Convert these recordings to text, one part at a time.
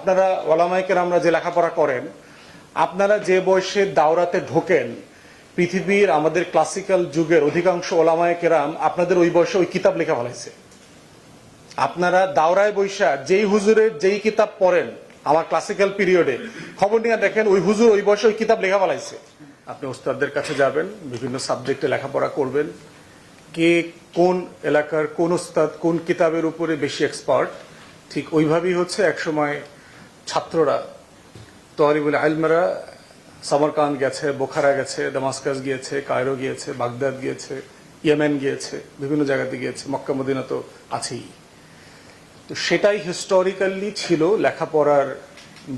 আপনারা ওলামাইকের আমরা যে লেখাপড়া করেন, আপনারা যে বয়সে দাওরাতে ঢোকেন, পৃথিবীর আমাদের ক্লাসিক্যাল যুগের অধিকাংশ ওলামায় কেরাম আপনাদের ওই বয়সে ওই কিতাব লেখা ফেলাইছে। আপনারা দাওরায় বৈশা যেই হুজুরের যেই কিতাব পড়েন, আমার ক্লাসিক্যাল পিরিয়ডে খবর নিয়ে দেখেন ওই হুজুর ওই বয়সে ওই কিতাব লেখা ফেলাইছে। আপনি ওস্তাদদের কাছে যাবেন, বিভিন্ন সাবজেক্টে লেখাপড়া করবেন, কে কোন এলাকার কোন ওস্তাদ কোন কিতাবের উপরে বেশি এক্সপার্ট ঠিক ওইভাবেই হচ্ছে একসময় ছাত্ররা তোয়ারিবুল আলমারা সামরকান গেছে, বোখারা গেছে, দামাস্কাস গিয়েছে, কায়রো গিয়েছে, বাগদাদ গিয়েছে, ইয়েমেন গিয়েছে, বিভিন্ন জায়গাতে গিয়েছে, মক্কা, মদিনা তো আছেই। তো সেটাই হিস্টোরিক্যালি ছিল লেখাপড়ার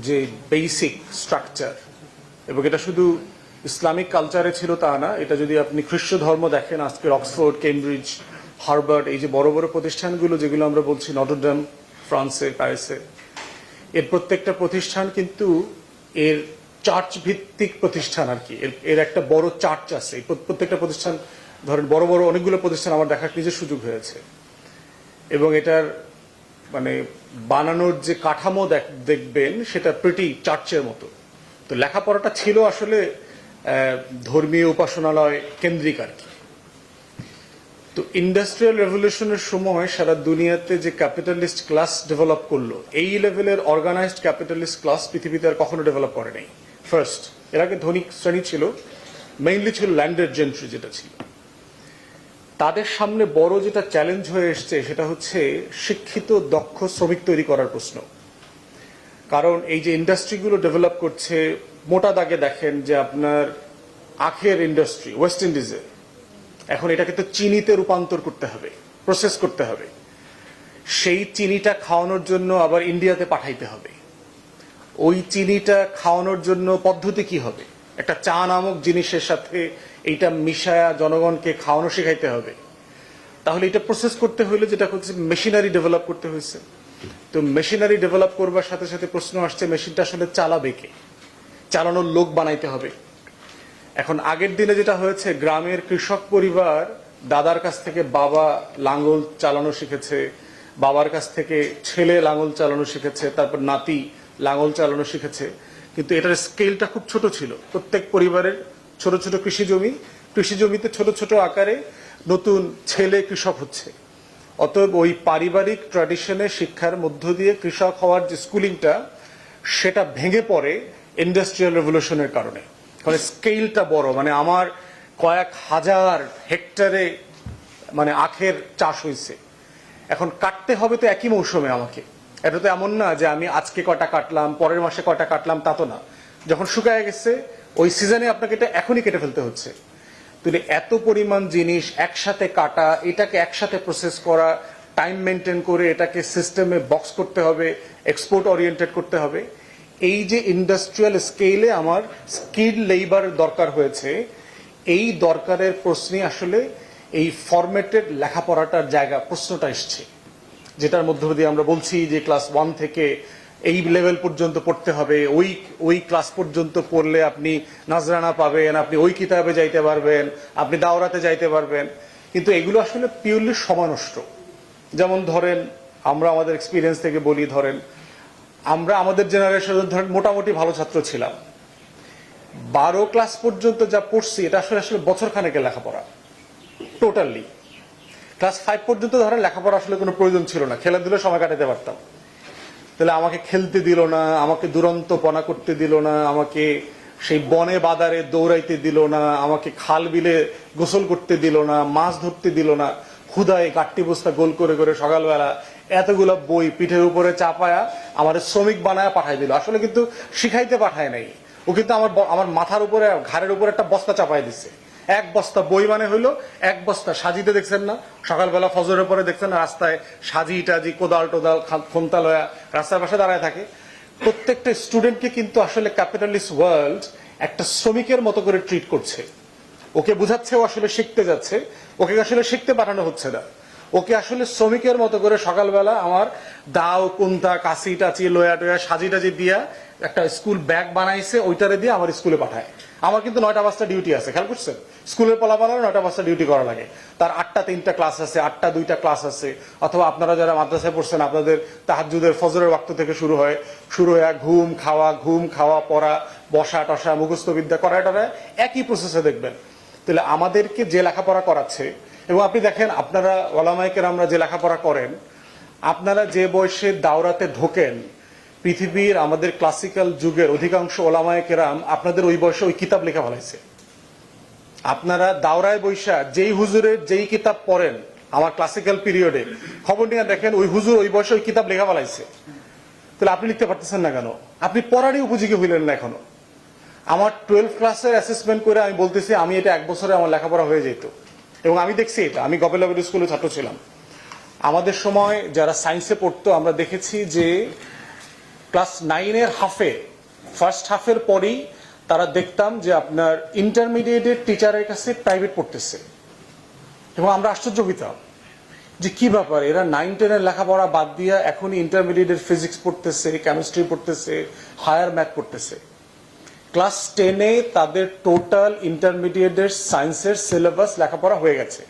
যে বেসিক স্ট্রাকচার এবং এটা শুধু ইসলামিক কালচারে ছিল তা না, এটা যদি আপনি খ্রিস্ট ধর্ম দেখেন, আজকের অক্সফোর্ড, কেমব্রিজ, হার্ভার্ড, এই যে বড় বড় প্রতিষ্ঠানগুলো যেগুলো আমরা বলছি, নটরডাম, ফ্রান্সে, প্যারিসে এর প্রত্যেকটা প্রতিষ্ঠান কিন্তু এর চার্চ ভিত্তিক প্রতিষ্ঠান আর কি। এর- একটা বড় চার্চ আছে। প্রত্যেকটা প্রতিষ্ঠান, ধরেন বড় বড় অনেকগুলো প্রতিষ্ঠান আমার দেখার নিজের সুযোগ হয়েছে। এবং এটার মানে বানানোর যে কাঠামো দেখ- দেখবেন, সেটা প্রিটি চার্চের মতো। তো লেখাপড়াটা ছিল আসলে ধর্মীয় উপাসনালয় কেন্দ্রিক আর কি। তো ইন্ডাস্ট্রিয়াল রেভলিউশনের সময় সারা দুনিয়াতে যে ক্যাপিটালিস্ট ক্লাস ডেভেলপ করল, এই লেভেলের অর্গানাইজড ক্যাপিটালিস্ট ক্লাস পৃথিবীতে আর কখনো ডেভেলপ করে নাই। ফার্স্ট এর আগে ধনিক শ্রেণি ছিল মেইনলি ছিল ল্যান্ডের জেন্ট্রি যেটা ছিল। তাদের সামনে বড় যেটা চ্যালেঞ্জ হয়ে এসছে সেটা হচ্ছে শিক্ষিত, দক্ষ শ্রমিক তৈরি করার প্রশ্ন। কারণ এই যে ইন্ডাস্ট্রিগুলো ডেভেলপ করছে, মোটা দাগে দেখেন যে আপনার আখের ইন্ডাস্ট্রি ওয়েস্ট ইন্ডিজে এখন এটাকে তো চিনিতে রূপান্তর করতে হবে প্রসেস করতে হবে। সেই চিনিটা খাওয়ানোর জন্য আবার ইন্ডিয়াতে পাঠাইতে হবে। ওই চিনিটা খাওয়ানোর জন্য পদ্ধতি কি হবে? একটা চা নামক জিনিসের সাথে এইটা মিশায়া জনগণকে খাওয়ানো শেখাইতে হবে। তাহলে এটা প্রসেস করতে হইলে যেটা হচ্ছে মেশিনারি ডেভেলপ করতে হয়েছে তো মেশিনারি ডেভেলপ করবার সাথে সাথে প্রশ্ন আসছে মেশিনটা আসলে চালাবে কে? চালানোর লোক বানাইতে হবে। এখন আগের দিনে যেটা হয়েছে, গ্রামের কৃষক পরিবার দাদার কাছ থেকে বাবা লাঙ্গল চালানো শিখেছে, বাবার কাছ থেকে ছেলে লাঙ্গল চালানো শিখেছে, তারপর নাতি লাঙ্গল চালানো শিখেছে। কিন্তু এটার স্কেলটা খুব ছোট ছিল। প্রত্যেক পরিবারের ছোট ছোট কৃষি জমি, কৃষি জমিতে ছোট ছোট আকারে নতুন ছেলে কৃষক হচ্ছে। অতএব ওই পারিবারিক ট্র্যাডিশনে শিক্ষার মধ্য দিয়ে কৃষক হওয়ার যে স্কুলিংটা সেটা ভেঙে পড়ে ইন্ডাস্ট্রিয়াল রেভলিউশনের কারণে। কারণ স্কেলটা বড়। মানে আমার কয়েক হাজার হেক্টরে মানে আখের চাষ হয়েছে এখন কাটতে হবে তো একই মৌসুমে আমাকে। এটা তো এমন না যে আমি আজকে কটা কাটলাম, পরের মাসে কটা কাটলাম, তা তো না। যখন শুকায় গেছে, ওই সিজনে আপনাকে এটা এখনই কেটে ফেলতে হচ্ছে। তাহলে এত পরিমাণ জিনিস একসাথে কাটা, এটাকে একসাথে প্রসেস করা টাইম মেনটেন করে এটাকে সিস্টেমে বক্স করতে হবে এক্সপোর্ট ওরিয়েন্টেড করতে হবে এই যে ইন্ডাস্ট্রিয়াল স্কেলে আমার স্কিল লেবার দরকার হয়েছে, এই দরকারের প্রশ্নে আসলে এই ফরম্যাটেড লেখাপড়াটার জায়গা, প্রশ্নটা এসছে। যেটার মধ্য দিয়ে আমরা বলছি যে ক্লাস ওয়ান থেকে এই লেভেল পর্যন্ত পড়তে হবে, ওই ওই ক্লাস পর্যন্ত পড়লে আপনি নাজরানা পাবেন, আপনি ওই কিতাবে যাইতে পারবেন, আপনি দাওরাতে যাইতে পারবেন। কিন্তু এগুলো আসলে পিওরলি সমানষ্ট। যেমন ধরেন, আমরা আমাদের এক্সপিরিয়েন্স থেকে বলি, ধরেন আমরা আমাদের জেনারেশন ধরেন মোটামুটি ভালো ছাত্র ছিলাম। বারো ক্লাস পর্যন্ত যা পড়ছি, এটা আসলে আসলে বছর খানেকের লেখাপড়া। টোটালি ক্লাস ফাইভ পর্যন্ত ধরেন লেখাপড়া আসলে কোনো প্রয়োজন ছিল না। খেলাধুলো সময় কাটাতে পারতাম। তাহলে আমাকে খেলতে দিল না, আমাকে দুরন্ত পনা করতে দিল না, আমাকে সেই বনে বাদারে দৌড়াইতে দিল না, আমাকে খাল বিলে গোসল করতে দিল না, মাছ ধরতে দিল না। ক্ষুদায় গাট্টি বস্তা গোল করে করে সকালবেলা এতগুলো বই পিঠের উপরে চাপায়া আমার শ্রমিক বানায় পাঠাই দিল। আসলে কিন্তু শিখাইতে পাঠায় নাই। ও কিন্তু আমার আমার মাথার উপরে ঘাড়ের উপরে একটা বস্তা চাপাই দিছে। এক বস্তা বই মানে হইল, এক বস্তা সাজিতে দেখছেন না? সকালবেলা ফজরের পরে দেখছেন রাস্তায় সাজি টাজি, কোদাল টোদাল, খা- খন্তা লয়া রাস্তার পাশে দাঁড়ায় থাকে। প্রত্যেকটা স্টুডেন্টকে কিন্তু আসলে ক্যাপিটালিস্ট ওয়ার্ল্ড একটা শ্রমিকের মতো করে ট্রিট করছে। ওকে বুঝাচ্ছে ও আসলে শিখতে যাচ্ছে। ওকে আসলে শিখতে পাঠানো হচ্ছে না। ওকে আসলে শ্রমিকের মতো করে সকালবেলা আমার দাও, কুন্তা, কাশি, টাচি, লোয়া টোয়া, সাজি টাজি দিয়া একটা স্কুল ব্যাগ বানাইছে, ওইটারে দিয়ে আমার স্কুলে পাঠায়। আমার কিন্তু নয়টা পাঁচটা ডিউটি আছে, খেয়াল করছেন? স্কুলের পলাপালার নয়টা পাঁচটা ডিউটি করা লাগে। তার আটটা, তিনটা ক্লাস আছে, আটটা, দুইটা ক্লাস আছে। অথবা আপনারা যারা মাদ্রাসায় পড়ছেন, আপনাদের তাহাজুদের ফজরের ওয়াক্ত থেকে শুরু হয়। শুরু হয়ে ঘুম, খাওয়া ঘুম, খাওয়া, পড়া, বসা, টসা, মুখস্থ বিদ্যা করা টরা একই প্রসেসে দেখবেন। তাহলে আমাদেরকে যে লেখাপড়া করাচ্ছে এবং আপনি দেখেন, আপনারা ওলামাইকের আমরা যে লেখাপড়া করেন, আপনারা যে বয়সে দাওরাতে ঢোকেন, পৃথিবীর আমাদের ক্লাসিক্যাল যুগের অধিকাংশ ওলামায় কেরাম আপনাদের ওই বয়সে ওই কিতাব লেখা ফেলাইছে। আপনারা দাওরায় বৈশা যেই হুজুরের যেই কিতাব পড়েন, আমার ক্লাসিক্যাল পিরিয়ডে খবর নিয়ে দেখেন ওই হুজুর ওই বয়সে ওই কিতাব লেখা ফেলাইছে। তাহলে আপনি লিখতে পারতেছেন না কেন? আপনি পড়ারই উপযোগী হইলেন না এখনও। আমার টুয়েলভ ক্লাসের অ্যাসেসমেন্ট করে আমি বলতেছি, আমি এটা এক বছরে আমার লেখাপড়া হয়ে যেত এবং আমি দেখছি এটা, আমি গভর্নমেন্ট স্কুলে ছাত্র ছিলাম। আমাদের সময় যারা সায়েন্সে পড়তো, আমরা দেখেছি যে ক্লাস নাইনের হাফে ফার্স্ট হাফের পরেই তারা দেখতাম যে আপনার ইন্টারমিডিয়েটের টিচারের কাছে প্রাইভেট পড়তেছে। এবং আমরা আশ্চর্য হইতাম যে কি ব্যাপার, এরা নাইন টেনের লেখাপড়া বাদ দিয়ে এখনই ইন্টারমিডিয়েটের ফিজিক্স পড়তেছে কেমিস্ট্রি পড়তেছে হায়ার ম্যাথ পড়তেছে। ক্লাস টেনে তাদের টোটাল ইন্টারমিডিয়েটের সায়েন্সের সিলেবাস লেখাপড়া হয়ে গেছে।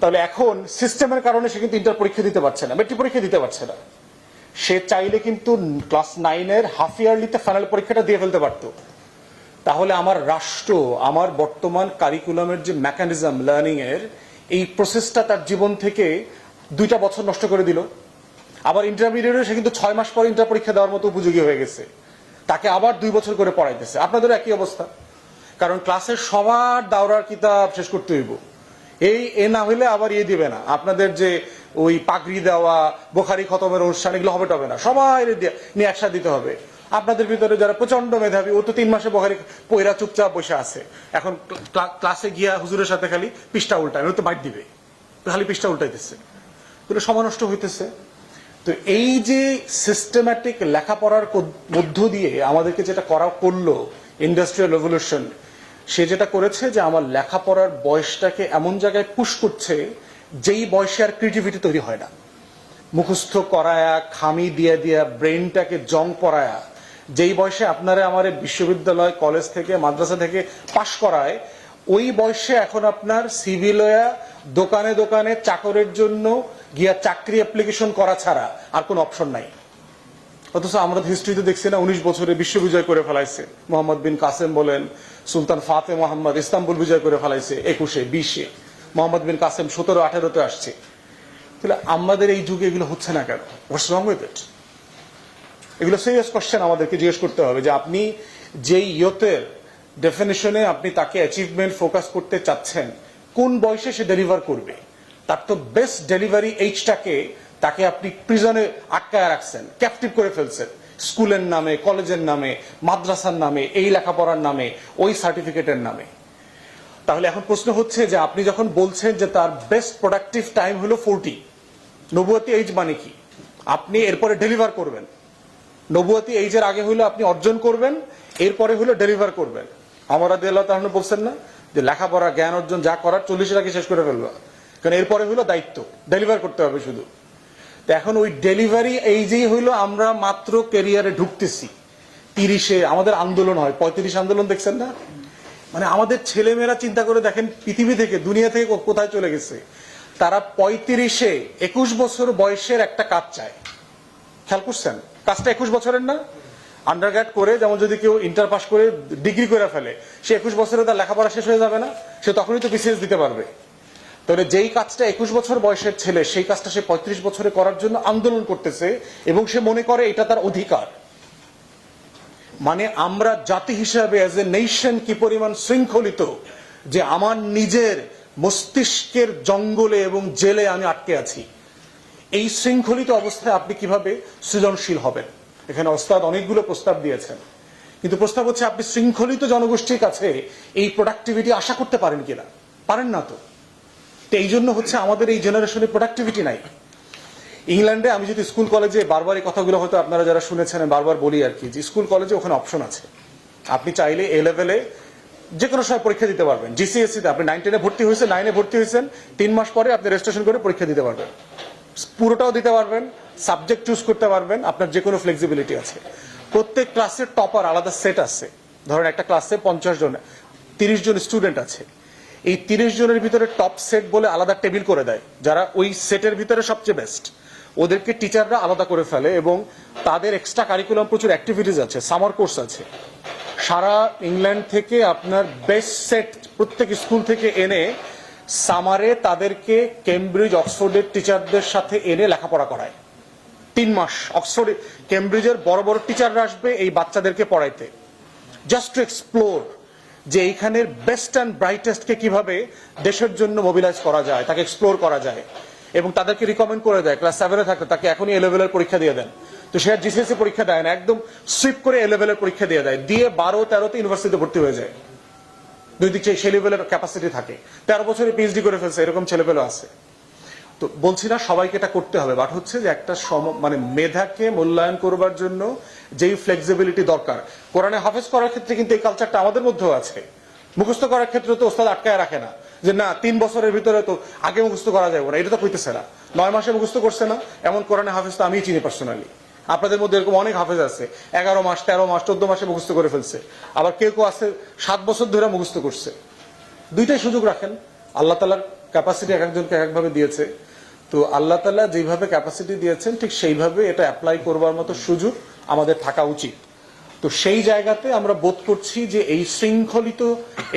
তাহলে এখন সিস্টেমের কারণে সে কিন্তু ইন্টার পরীক্ষা দিতে পারছে না মেট্রিক পরীক্ষা দিতে পারছে না। সে চাইলে কিন্তু ক্লাস নাইনের হাফ ইয়ারলিতে ফাইনাল পরীক্ষাটা দিয়ে ফেলতে পারতো। তাহলে আমার রাষ্ট্র, আমার বর্তমান কারিকুলামের যে মেকানিজম লার্নিং এর এই প্রসেসটা তার জীবন থেকে দুইটা বছর নষ্ট করে দিল। আবার ইন্টারমিডিয়েটে সে কিন্তু ছয় মাস পর ইন্টার পরীক্ষা দেওয়ার মতো উপযোগী হয়ে গেছে। তাকে আবার দুই বছর করে পড়াইতেছে। আপনাদের একই অবস্থা। কারণ ক্লাসের সবার দাওরার কিতাব শেষ করতে হইব। এই এ না হইলে আবার ইয়ে দিবে না। আপনাদের যে ওই পাগড়ি দেওয়া, বোখারি খতমের অনুষ্ঠান, এগুলো হবে টবে না। সবাই নিয়ে একসাথে দিতে হবে। আপনাদের ভিতরে যারা প্রচণ্ড মেধাবী, ও তো তিন মাসে বোখারি পয়রা চুপচাপ বসে আছে। এখন ক্লাসে গিয়া হুজুরের সাথে খালি পৃষ্ঠা উল্টায়, ও তো বাইট দিবে। খালি পৃষ্ঠা উল্টাইতেছে। তাহলে সময় নষ্ট হইতেছে। তো এই যে সিস্টেম্যাটিক লেখাপড়ার মধ্য দিয়ে আমাদেরকে যেটা করা করল ইন্ডাস্ট্রিয়াল রেভলিউশন সে যেটা করেছে যে আমার লেখাপড়ার বয়সটাকে এমন জায়গায় পুশ করছে যেই বয়সে আর ক্রিয়েটিভিটি তৈরি হয় না। মুখস্থ করায়া, খামি দিয়ে দিয়া ব্রেনটাকে জং পড়ায়া যেই বয়সে আপনারা আমার বিশ্ববিদ্যালয় কলেজ থেকে, মাদ্রাসা থেকে পাশ করায়, ওই বয়সে এখন আপনার সিভিলয়া দোকানে দোকানে চাকরের জন্য গিয়া চাকরি অ্যাপ্লিকেশন করা ছাড়া আর কোনো অপশন নাই। অথচ আমরা হিস্ট্রিতে দেখছি না, উনিশ বছরে বিশ্ব বিজয় করে ফেলাইছে। মোহাম্মদ বিন কাসেম বলেন, সুলতান ফাতে মোহাম্মদ ইস্তাম্বুল বিজয় করে ফেলাইছে একুশে, বিশে। মোহাম্মদ বিন কাসেম সতেরো, আঠেরোতে আসছে। তাহলে আমাদের এই যুগে এগুলো হচ্ছে না কেন? রং উইথ এগুলো সিরিয়াস কোশ্চেন আমাদেরকে জিজ্ঞেস করতে হবে যে আপনি যেই ইয়তের ডেফিনেশনে আপনি তাকে অ্যাচিভমেন্ট ফোকাস করতে চাচ্ছেন, কোন বয়সে সে ডেলিভার করবে? তার তো বেস্ট ডেলিভারি এইজটাকে তাকে আপনি প্রিজনে আটকায় রাখছেন ক্যাপটিভ করে ফেলছেন। স্কুলের নামে, কলেজের নামে, মাদ্রাসার নামে, এই লেখাপড়ার নামে, ওই সার্টিফিকেটের নামে। তাহলে এখন প্রশ্ন হচ্ছে যে আপনি যখন বলছেন যে তার বেস্ট প্রোডাক্টিভ টাইম হলো ফোরটি নবুয়াতি এইজ মানে কি? আপনি এরপরে ডেলিভার করবেন। নবুয়াতি এইজের আগে হইল আপনি অর্জন করবেন, এরপরে হইল ডেলিভার করবেন। আমার আদি আল্লাহ তাহলে বলছেন না যে লেখাপড়া, জ্ঞান অর্জন যা করার চল্লিশের আগে শেষ করে ফেলবা। কারণ এরপরে হইল দায়িত্ব ডেলিভার করতে হবে শুধু। তো এখন ওই ডেলিভারি এইজেই হইল আমরা মাত্র ক্যারিয়ারে ঢুকতেছি। তিরিশে আমাদের আন্দোলন হয়, পঁয়ত্রিশ আন্দোলন দেখছেন না? মানে আমাদের ছেলেমেয়েরা চিন্তা করে দেখেন পৃথিবী থেকে, দুনিয়া থেকে কোথায় চলে গেছে। তারা পঁয়ত্রিশে একুশ বছর বয়সের একটা কাজ চায়। খেয়াল করছেন? কাজটা একুশ বছরের না? আন্ডারগ্রেড করে যেমন যদি কেউ ইন্টার পাস করে ডিগ্রি করে ফেলে, সে একুশ বছরে তার লেখাপড়া শেষ হয়ে যাবে না? সে তখনই তো বিসিএস দিতে পারবে। তাহলে যেই কাজটা একুশ বছর বয়সের ছেলে, সেই কাজটা সে পঁয়ত্রিশ বছরে করার জন্য আন্দোলন করতেছে এবং সে মনে করে এটা তার অধিকার। মানে আমরা জাতি হিসাবে অ্যাজ এ নেশন কি পরিমাণ শৃঙ্খলিত যে আমার নিজের মস্তিষ্কের জঙ্গলে এবং জেলে আমি আটকে আছি। এই শৃঙ্খলিত অবস্থায় আপনি কীভাবে সৃজনশীল হবেন? এখানে ওস্তাদ অনেকগুলো প্রস্তাব দিয়েছেন। কিন্তু প্রস্তাব হচ্ছে, আপনি শৃঙ্খলিত জনগোষ্ঠীর কাছে এই প্রোডাক্টিভিটি আশা করতে পারেন কিনা? পারেন না তো? তো এই জন্য হচ্ছে আমাদের এই জেনারেশনে প্রোডাক্টিভিটি নাই। ইংল্যান্ডে আমি যদি স্কুল কলেজে বারবার এই কথাগুলো হয়তো আপনারা যারা শুনেছেন বারবার বলি আর কি যে স্কুল কলেজে ওখানে অপশন আছে। আপনি চাইলে এ লেভেলে যে কোনো সময় পরীক্ষা দিতে পারবেন। জিসিএসসি তে আপনি নাইন টেনে ভর্তি হয়েছেন নাইনে ভর্তি হয়েছেন, তিন মাস পরে আপনি রেজিস্ট্রেশন করে পরীক্ষা দিতে পারবেন। পুরোটাও দিতে পারবেন সাবজেক্ট চুজ করতে পারবেন, আপনার যে কোনো ফ্লেক্সিবিলিটি আছে। প্রত্যেক ক্লাসের টপার আলাদা সেট আছে। ধরেন একটা ক্লাসে পঞ্চাশ জন, তিরিশ জন স্টুডেন্ট আছে। এই তিরিশ জনের ভিতরে টপ সেট বলে আলাদা টেবিল করে দেয়, যারা ওই সেটের ভিতরে সবচেয়ে বেস্ট ওদেরকে টিচাররা আলাদা করে ফেলে এবং তাদের এক্সট্রা কারিকুলাম প্রচুর অ্যাক্টিভিটিস আছে সামার কোর্স আছে। সারা ইংল্যান্ড থেকে আপনার বেস্ট সেট প্রত্যেক স্কুল থেকে এনে সামারে তাদেরকে কেমব্রিজ অক্সফোর্ডের টিচারদের সাথে এনে লেখাপড়া করায়। তিন মাস অক্সফোর্ড কেমব্রিজের বড় বড় টিচাররা আসবে এই বাচ্চাদেরকে পড়াইতে। জাস্ট টু এক্সপ্লোর যে এইখানের বেস্ট অ্যান্ড ব্রাইটেস্টকে কীভাবে দেশের জন্য মোবিলাইজ করা যায়, তাকে এক্সপ্লোর করা যায়, এবং তাদেরকে রিকমেন্ড করে দেয় ক্লাস সেভেনে থাকতে তাকে এখনই এ লেভেলের পরীক্ষা দিয়ে দেন। তো সে আর জিসিএসসি পরীক্ষা দেয় না, একদম সুইপ করে এ লেভেলের পরীক্ষা দিয়ে দেয়, দিয়ে বারো, তেরোতে ইউনিভার্সিটিতে ভর্তি হয়ে যায়। দুই দিক সেই লেভেলের ক্যাপাসিটি থাকে। তেরো বছরে পিএইচডি করে ফেলছে, এরকম ছেলেপেলে আছে। তো বলছি না সবাইকে এটা করতে হবে বাট হচ্ছে যে একটা সম মানে মেধাকে মূল্যায়ন করবার জন্য যেই ফ্লেক্সিবিলিটি দরকার। কোরআনে হাফেজ করার ক্ষেত্রে কিন্তু এই কালচারটা আমাদের মধ্যেও আছে। মুখস্থ করার ক্ষেত্রে তো ওস্তাদ আটকায় রাখে না। যে না, তিন বছরের ভিতরে তো আগে মুখস্থ করা যাবে না, এটা তো কইতেছে না। নয় মাসে মুখস্থ করছে না, এমন কোরআনে হাফেজ তো আমি চিনি পার্সোনালি আপনাদের মধ্যে এরকম অনেক হাফেজ আছে। এগারো মাস, তেরো মাস, চোদ্দ মাসে মুখস্থ করে ফেলছে। আবার কেউ কেউ আছে, সাত বছর ধরে মুখস্থ করছে। দুইটাই সুযোগ রাখেন। আল্লাহ তালার ক্যাপাসিটি এক একজনকে এক একভাবে দিয়েছে। তো আল্লাহ তালা যেভাবে ক্যাপাসিটি দিয়েছেন, ঠিক সেইভাবে এটা অ্যাপ্লাই করবার মতো সুযোগ আমাদের থাকা উচিত। তো সেই জায়গাতে আমরা বোধ করছি যে এই শৃঙ্খলিত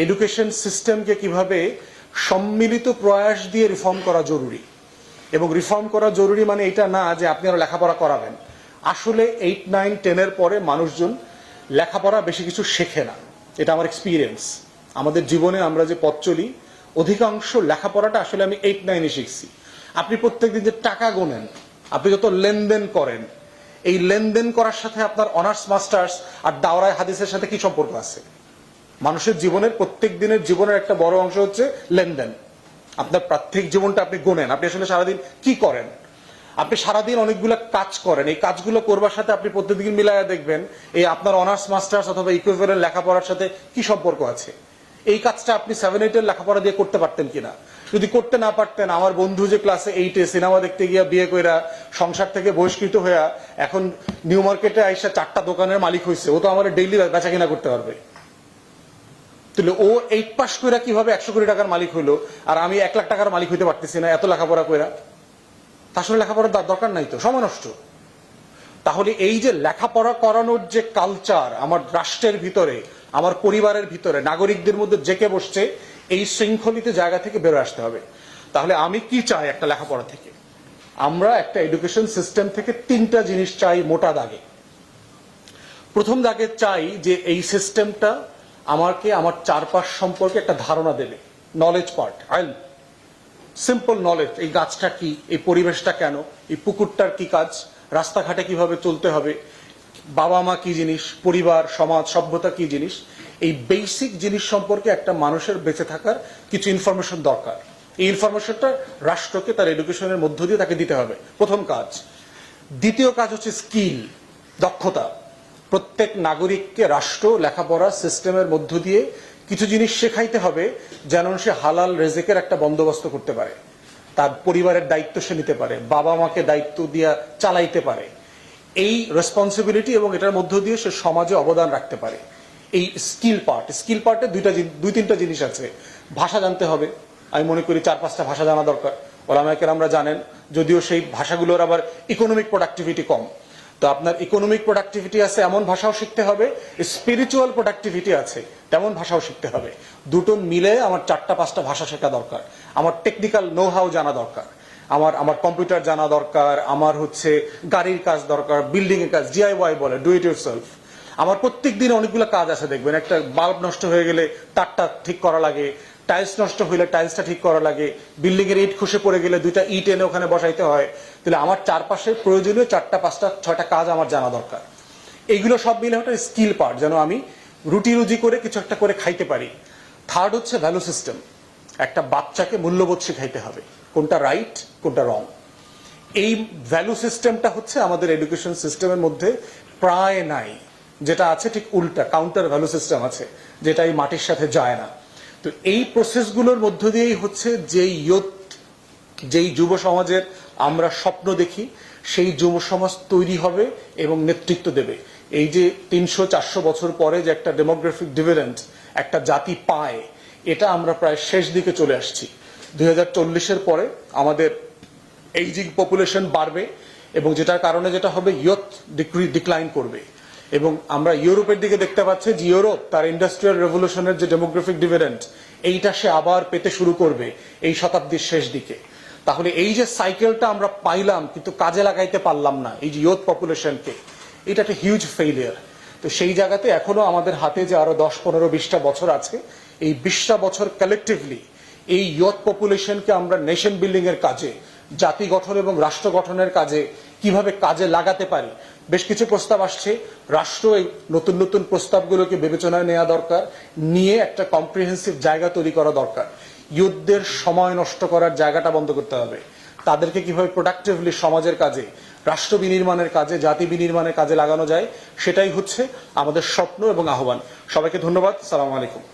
এডুকেশন সিস্টেমকে কীভাবে সম্মিলিত প্রয়াস দিয়ে রিফর্ম করা জরুরি। এবং রিফর্ম করা জরুরি মানে এটা না যে আপনি আরও লেখাপড়া করাবেন। আসলে এইট নাইন টেনের পরে মানুষজন লেখাপড়া বেশি কিছু শেখে না। এটা আমার এক্সপিরিয়েন্স আমাদের জীবনে আমরা যে পথ চলি, অধিকাংশ লেখাপড়াটা আসলে আমি এইট নাইনে শিখছি। আপনি প্রত্যেকদিন যে টাকা গোনেন, আপনি যত লেনদেন করেন এই লেনদেন করার সাথে আপনার অনার্স মাস্টার্স আর দাওরায় হাদিসের সাথে কি সম্পর্ক আছে? মানুষের জীবনের প্রত্যেক দিনের জীবনের একটা বড় অংশ হচ্ছে লেনদেন। আপনার প্রাত্যিক জীবনটা আপনি গোনেন। আপনি আসলে সারাদিন কি করেন? আপনি সারাদিন অনেকগুলো কাজ করেন। এই কাজগুলো করবার সাথে আপনি প্রত্যেকদিন মিলাইয়া দেখবেন, এই আপনার অনার্স মাস্টার্স অথবা ইকুইভ্যালেন্ট লেখাপড়ার সাথে কি সম্পর্ক আছে? এই কাজটা আপনি সেভেন এইটের লেখাপড়া দিয়ে করতে পারতেন কিনা? যদি করতে না পারতেন, আমার বন্ধু যে ক্লাসে এইটে সিনেমা দেখতে গিয়া বিয়ে কইরা সংসার থেকে বহিষ্কৃত হইয়া এখন নিউ মার্কেটে আইসা চারটা দোকানের মালিক হয়েছে ও তো আমার ডেইলি বেচা কিনা করতে পারবে। তাহলে ও এইট পাস কইরা কীভাবে একশো কোটি টাকার মালিক হইল, আর আমি এক লাখ টাকার মালিক হইতে পারতেছি না, এত লেখাপড়া কইরা? তা আসলে লেখাপড়ার দরকার নাই তো, সময় নষ্ট। তাহলে এই যে লেখাপড়া করানোর যে কালচার আমার রাষ্ট্রের ভিতরে, আমার পরিবারের ভিতরে, নাগরিকদের মধ্যে জেকে বসছে এই শৃঙ্খলিত জায়গা থেকে বেরো আসতে হবে। তাহলে আমি কি চাই একটা লেখাপড়া থেকে? আমরা একটা এডুকেশন সিস্টেম থেকে তিনটা জিনিস চাই মোটা দাগে। প্রথম দাগে চাই যে এই সিস্টেমটা আমাকে আমার চারপাশ সম্পর্কে একটা ধারণা দেবে। নলেজ পার্ট আইল। সিম্পল নলেজ এই গাছটা কি, এই পরিবেশটা কেন, এই পুকুরটার কি কাজ, রাস্তাঘাটে কীভাবে চলতে হবে বাবা মা কি জিনিস, পরিবার, সমাজ, সভ্যতা কি জিনিস এই বেসিক জিনিস সম্পর্কে একটা মানুষের বেঁচে থাকার কিছু ইনফরমেশন দরকার। এই ইনফরমেশনটা রাষ্ট্রকে তার এডুকেশনের মধ্য দিয়ে তাকে দিতে হবে। প্রথম কাজ। দ্বিতীয় কাজ হচ্ছে স্কিল দক্ষতা। প্রত্যেক নাগরিককে রাষ্ট্র, লেখাপড়া সিস্টেমের মধ্য দিয়ে কিছু জিনিস শেখাইতে হবে যেন সে হালাল রেজেকের একটা বন্দোবস্ত করতে পারে। তার পরিবারের দায়িত্ব সে নিতে পারে বাবা মাকে দায়িত্ব দিয়া চালাইতে পারে। এই রেসপন্সিবিলিটি এবং এটার মধ্য দিয়ে সে সমাজে অবদান রাখতে পারে। এই স্কিল পার্ট, স্কিল পার্টে দুইটা দুই তিনটা জিনিস আছে। ভাষা জানতে হবে। আমি মনে করি চার পাঁচটা ভাষা জানা দরকার। ওলামাইকের আমরা জানেন, যদিও সেই ভাষাগুলোর আবার ইকোনমিক প্রোডাক্টিভিটি কম। তো আপনার ইকোনমিক প্রোডাক্টিভিটি আছে, এমন ভাষাও শিখতে হবে স্পিরিচুয়াল প্রোডাক্টিভিটি আছে, তেমন ভাষাও শিখতে হবে। দুটো মিলে আমার চারটা পাঁচটা ভাষা শেখা দরকার। আমার টেকনিক্যাল নো হাউ জানা দরকার। আমার আমার কম্পিউটার জানা দরকার। আমার হচ্ছে গাড়ির কাজ দরকার বিল্ডিং এর কাজ ডিআইওয়াই বলে ডু ইট ইউরসেলফ আমার প্রত্যেক দিন অনেকগুলো কাজ আছে দেখবেন। একটা বাল্ব নষ্ট হয়ে গেলে তারটা ঠিক করা লাগে, টাইলস নষ্ট হইলে টাইলসটা ঠিক করা লাগে বিল্ডিং এর ইট খসে পড়ে গেলে দুইটা ইট এনে ওখানে বসাইতে হয়। তাহলে আমার চারপাশে প্রয়োজনীয় চারটা, পাঁচটা, ছয়টা কাজ আমার জানা দরকার। এইগুলো সব মিলে একটা স্কিল পার্ট, যেন আমি রুটি রুজি করে কিছু একটা করে খাইতে পারি। থার্ড হচ্ছে ভ্যালু সিস্টেম একটা বাচ্চাকে মূল্যবোধ শিখাইতে হবে, কোনটা রাইট কোনটা রং এই ভ্যালু সিস্টেমটা হচ্ছে আমাদের এডুকেশন সিস্টেমের মধ্যে প্রায় নাই। যেটা আছে ঠিক উল্টা কাউন্টার ভ্যালু সিস্টেম আছে যেটা এই মাটির সাথে যায় না। তো এই প্রসেসগুলোর মধ্য দিয়েই হচ্ছে যে ইয়ত, যেই যুব সমাজের আমরা স্বপ্ন দেখি, সেই যুব সমাজ তৈরি হবে এবং নেতৃত্ব দেবে। এই যে তিনশো চারশো বছর পরে যে একটা ডেমোগ্রাফিক ডিভিডেন্ট একটা জাতি পায়, এটা আমরা প্রায় শেষ দিকে চলে আসছি। দুই চল্লিশের পরে আমাদের এইজিং পপুলেশন বাড়বে এবং যেটার কারণে যেটা হবে, ইয়ত ডিক্লাইন করবে। এবং আমরা ইউরোপের দিকে দেখতে পাচ্ছি যে ইউরোপ তার ইন্ডাস্ট্রিয়াল রেভলিউশনের যে ডেমোগ্রাফিক ডিভিডেন্ট এইটা সে আবার পেতে শুরু করবে এই শতাব্দীর শেষ দিকে। তাহলে এই যে সাইকেলটা আমরা পাইলাম, কিন্তু কাজে লাগাইতে পারলাম না, এই যে ইয়ত পপুলেশনকে এটা একটা হিউজ ফেইলিয়ার তো সেই জায়গাতে এখনও আমাদের হাতে যে আরও দশ, পনেরো, বিশটা বছর আছে, এই বিশটা বছর কালেকটিভলি এই ইয়ত পপুলেশনকে আমরা নেশন বিল্ডিং এর কাজে, জাতি গঠন এবং রাষ্ট্র গঠনের কাজে কীভাবে কাজে লাগাতে পারি বেশ কিছু প্রস্তাব আসছে। রাষ্ট্র এই নতুন নতুন প্রস্তাবগুলোকে বিবেচনায় নেওয়া দরকার, নিয়ে একটা কম্প্রিহেন্সিভ জায়গা তৈরি করা দরকার। ইউথদের সময় নষ্ট করার জায়গাটা বন্ধ করতে হবে। তাদেরকে কীভাবে প্রোডাক্টিভলি সমাজের কাজে, রাষ্ট্র বিনির্মাণের কাজে, জাতি বিনির্মাণের কাজে লাগানো যায়, সেটাই হচ্ছে আমাদের স্বপ্ন এবং আহ্বান। সবাইকে ধন্যবাদ। সালাম আলাইকুম।